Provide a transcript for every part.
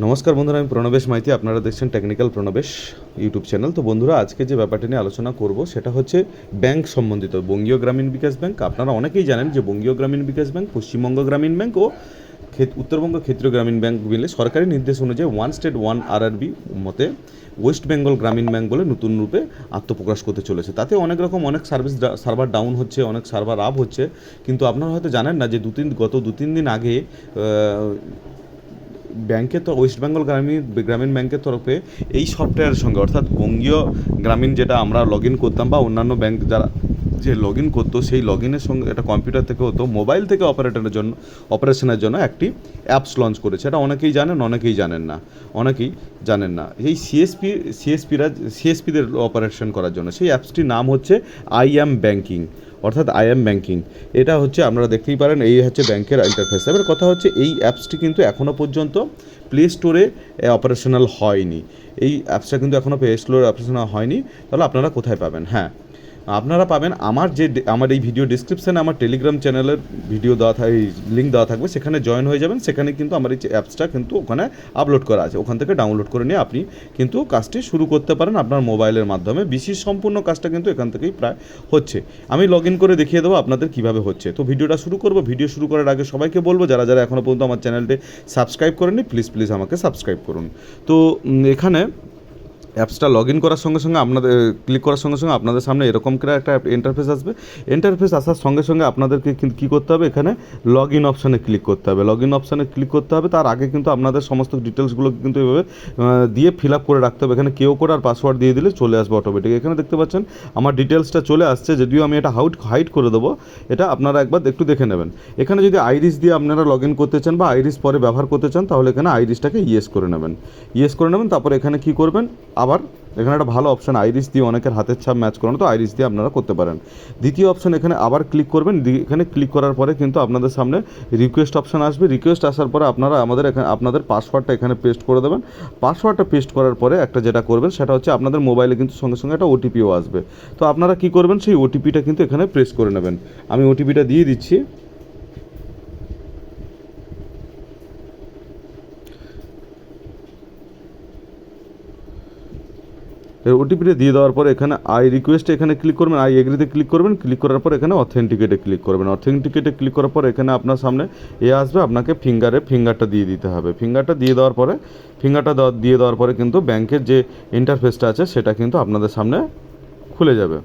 নমস্কার বন্ধুরা, আমি প্রণবেশ মাইতি, আপনারা দেখছেন টেকনিক্যাল প্রণবেশ ইউটিউব চ্যানেল। তো বন্ধুরা, আজকে যে ব্যাপারটা নিয়ে আলোচনা করব, সেটা হচ্ছে ব্যাংক সম্বন্ধিত, বঙ্গীয় গ্রামীণ বিকাশ ব্যাংক। আপনারা অনেকেই জানেন যে বঙ্গীয় গ্রামীণ বিকাশ ব্যাংক, পশ্চিমবঙ্গ গ্রামীণ ব্যাংক ও উত্তরবঙ্গ ক্ষেত্রীয় গ্রামীণ ব্যাংক মিলে সরকারি নির্দেশ অনুযায়ী ওয়ান স্টেট ওয়ান আরআরবি মতে ওয়েস্ট বেঙ্গল গ্রামীণ ব্যাংক বলে নতুন রূপে আত্মপ্রকাশ করতে চলেছে। তাতে অনেক রকম, অনেক সার্ভিস সার্ভার ডাউন হচ্ছে, অনেক সার্ভার আপ হচ্ছে। কিন্তু আপনারা হয়তো জানেন না যে দু তিন, গত দু তিন দিন আগে ব্যাংকে তো ওয়েস্ট বেঙ্গল গ্রামীণ গ্রামীণ ব্যাংকের তরফে এই সফটওয়্যারের সঙ্গে, অর্থাৎ বঙ্গীয় গ্রামীণ যেটা আমরা লগ ইন করতাম বা অন্যান্য ব্যাংক যারা যে লগ ইন করতো, সেই লগ ইনের সঙ্গে এটা কম্পিউটার থেকে হতো মোবাইল থেকে অপারেটরের জন্য অপারেশনের জন্য একটি অ্যাপস লঞ্চ করেছে। এটা অনেকেই জানেন অনেকেই জানেন না, অনেকেই জানেন না। এই সিএসপি সিএসপিরা সিএসপিদের অপারেশন করার জন্য, সেই অ্যাপসটির নাম হচ্ছে আই অ্যাম ব্যাংকিং অর্থাৎ আই এম ব্যাঙ্কিং এটা হচ্ছে আপনারা দেখতেই পারেন, এই হচ্ছে ব্যাংকের ইন্টারফেস এবার কথা হচ্ছে এই অ্যাপসটি কিন্তু এখনও পর্যন্ত প্লে স্টোরে অপারেশনাল হয়নি। এই অ্যাপসটা কিন্তু এখনও প্লে স্টোরে অপারেশনাল হয়নি। তাহলে আপনারা কোথায় পাবেন? হ্যাঁ আপনারা পাবেন আমার যে আমার এই ভিডিও ডিসক্রিপশানে আমার টেলিগ্রাম চ্যানেলের ভিডিও দেওয়া থাকে লিঙ্ক দেওয়া থাকবে, সেখানে জয়েন হয়ে যাবেন, সেখানে কিন্তু আমার এই অ্যাপসটা কিন্তু ওখানে আপলোড করা আছে। ওখান থেকে ডাউনলোড করে নিয়ে আপনি কিন্তু কাজটি শুরু করতে পারেন আপনার মোবাইলের মাধ্যমে। বিশেষ সম্পূর্ণ কাজটা কিন্তু এখান থেকেই প্রায় হচ্ছে। আমি লগ ইন করে দেখিয়ে দেবো আপনাদের কীভাবে হচ্ছে। তো ভিডিওটা শুরু করব ভিডিও শুরু করার আগে সবাইকে বলব, যারা যারা এখনও পর্যন্ত আমার চ্যানেলটি সাবস্ক্রাইব করেনি প্লিজ প্লিজ আমাকে সাবস্ক্রাইব করুন। তো এখানে অ্যাপসটা লগ ইন করার সঙ্গে সঙ্গে আপনাদের, ক্লিক করার সঙ্গে সঙ্গে আপনাদের সামনে এরকম করে একটা ইন্টারফেস আসবে। ইন্টারফেস আসার সঙ্গে সঙ্গে আপনাদেরকে কী করতে হবে? এখানে লগ ইন অপশানে ক্লিক করতে হবে। লগ ইন অপশানে ক্লিক করতে হবে। তার আগে কিন্তু আপনাদের সমস্ত ডিটেলসগুলো কিন্তু এভাবে দিয়ে ফিল আপ করে রাখতে হবে। এখানে কেউ করে আর পাসওয়ার্ড দিয়ে দিলে চলে আসবে অটোমেটিক এখানে দেখতে পাচ্ছেন, আমার ডিটেলসটা চলে আসছে। যদিও আমি এটা হাউট হাইড করে দেবো, এটা আপনারা একবার একটু দেখে নেবেন। এখানে যদি আইরিস দিয়ে আপনারা লগ ইন করতে চান বা আইরিস পরে ব্যবহার করতে চান, তাহলে এখানে আইরিসটাকে ইয়েস করে নেবেন। ইয়েস করে নেবেন, তারপর এখানে কি করবেন? আবার এখানে একটা ভালো অপশন আইরিস দিয়ে অনেকের হাতের ছাপ ম্যাচ করানো, তো আইরিস দিয়ে আপনারা করতে পারেন। দ্বিতীয় অপশন এখানে আবার ক্লিক করবেন এখানে ক্লিক করার পরে কিন্তু আপনাদের সামনে রিকোয়েস্ট অপশন আসবে। রিকোয়েস্ট আসার পরে আপনারা আমাদের এখানে, আপনাদের পাসওয়ার্ডটা এখানে পেস্ট করে দেবেন। পাসওয়ার্ডটা পেস্ট করার পরে একটা যেটা করবেন, সেটা হচ্ছে আপনাদের মোবাইলে কিন্তু সঙ্গে সঙ্গে একটা ওটিপিও আসবে। তো আপনারা কি করবেন, সেই ওটিপিটা কিন্তু এখানে প্রেস করে নেবেন। আমি ওটিপিটা দিয়ে দিচ্ছি। ওটিপিটা দিয়ে দেওয়ার পর এখানে আই রিকোয়েস্ট এখানে ক্লিক করবেন আই এগ্রিতে ক্লিক করবেন ক্লিক করার পর এখানে অথেন্টিকেটে ক্লিক করবেন। অথেন্টিকেটে ক্লিক করার পর এখানে আপনার সামনে এ আসবে, আপনাকে ফিঙ্গারে ফিঙ্গারটা দিয়ে দিতে হবে। ফিঙ্গারটা দিয়ে দেওয়ার পরে ফিঙ্গারটা দিয়ে দেওয়ার পরে কিন্তু ব্যাংকের যে ইন্টারফেসটা আছে, সেটা কিন্তু আপনাদের সামনে খুলে যাবে।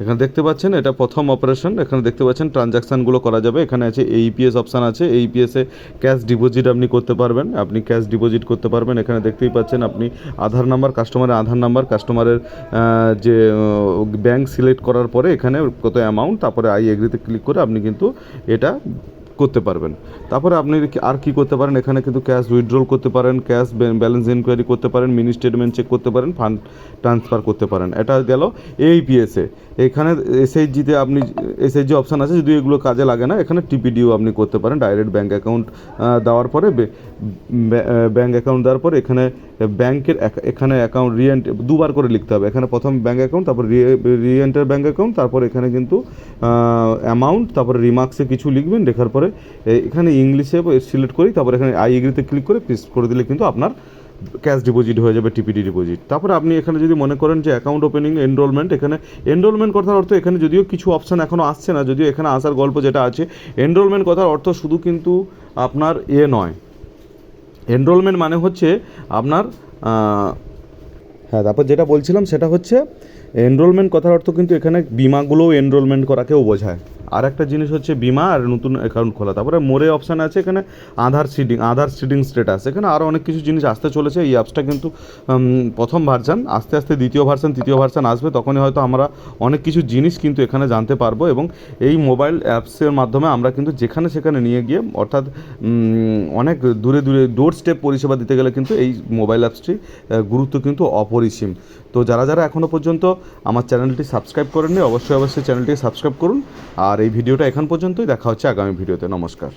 এখানে দেখতে পাচ্ছেন, এটা প্রথম অপারেশন এখানে দেখতে পাচ্ছেন ট্রানজাকশানগুলো করা যাবে। এখানে আছে এইপিএস অপশান আছে। এইপিএসে ক্যাশ ডিপোজিট আপনি করতে পারবেন। আপনি ক্যাশ ডিপোজিট করতে পারবেন। এখানে দেখতেই পাচ্ছেন, আপনি আধার নাম্বার কাস্টমারের আধার নাম্বার কাস্টমারের যে ব্যাংক সিলেক্ট করার পরে এখানে কত অ্যামাউন্ট তারপরে আই এগ্রিতে ক্লিক করে আপনি কিন্তু এটা করতে পারবেন। তারপরে আপনি আর কি করতে পারেন? এখানে কিন্তু ক্যাশ উইথড্রল করতে পারেন ক্যাশ ব্যালেন্স ইনকোয়ারি করতে পারেন মিনি স্টেটমেন্ট চেক করতে পারেন ফান্ড ট্রান্সফার করতে পারেন। এটা গেল এইপিএসে এখানে এসএইচজিতে আপনি এসএইচজি অপশান আছে, যদি এগুলো কাজে লাগে না, এখানে টিপিডিও আপনি করতে পারেন ডাইরেক্ট ব্যাঙ্ক অ্যাকাউন্ট দেওয়ার পরে ব্যাঙ্ক অ্যাকাউন্ট দেওয়ার পরে এখানে ব্যাংকের এখানে অ্যাকাউন্ট রিএন্ট দুবার করে লিখতে হবে। এখানে প্রথম ব্যাঙ্ক অ্যাকাউন্ট তারপর রিএন্টার ব্যাঙ্ক অ্যাকাউন্ট তারপর এখানে কিন্তু অ্যামাউন্ট তারপরে রিমার্কসে কিছু লিখবেন, লেখার পরে এখানে ইংলিশে সিলেক্ট করি, তারপর এখানে আই এগ্রিতে ক্লিক করে পেস্ট করে দিলে কিন্তু আপনার ক্যাশ ডিপোজিট হয়ে যাবে টিপিডি ডিপোজিট তারপরে আপনি এখানে যদি মনে করেন যে অ্যাকাউন্ট ওপেনিং এনরোলমেন্ট এখানে এনরোলমেন্ট কথার অর্থ এখানে যদিও কিছু অপশান এখনও আসছে না, যদিও এখানে আসার গল্প যেটা আছে এনরোলমেন্ট কথার অর্থ শুধু কিন্তু আপনার এ নয়। এনরোলমেন্ট মানে হচ্ছে আপনার হ্যাঁ তারপর যেটা বলছিলাম সেটা হচ্ছে এনরোলমেন্ট কথার অর্থ কিন্তু এখানে বিমাগুলোও এনরোলমেন্ট করাকেও বোঝায়। আর একটা জিনিস হচ্ছে বিমা আর নতুন অ্যাকাউন্ট খোলা। তারপরে মোরে অপশান আছে, এখানে Aadhaar seeding Aadhaar seeding status এখানে আরও অনেক কিছু জিনিস আসতে চলেছে, এই অ্যাপসটা কিন্তু প্রথম ভার্সান আস্তে আস্তে দ্বিতীয় ভার্সান তৃতীয় ভার্সান আসবে, তখনই হয়তো আমরা অনেক কিছু জিনিস কিন্তু এখানে জানতে পারব এবং এই মোবাইল অ্যাপসের মাধ্যমে আমরা কিন্তু যেখানে সেখানে নিয়ে গিয়ে, অর্থাৎ অনেক দূরে দূরে ডোর স্টেপ পরিষেবা দিতে গেলে কিন্তু এই মোবাইল অ্যাপসটি গুরুত্ব কিন্তু অপরিসীম। তো যারা যারা এখনও পর্যন্ত আমার চ্যানেলটি সাবস্ক্রাইব করেননি, অবশ্যই অবশ্যই চ্যানেলটি সাবস্ক্রাইব করুন। আর এই ভিডিওটা এখন পর্যন্তই। দেখা হচ্ছে আগামী ভিডিওতে। নমস্কার।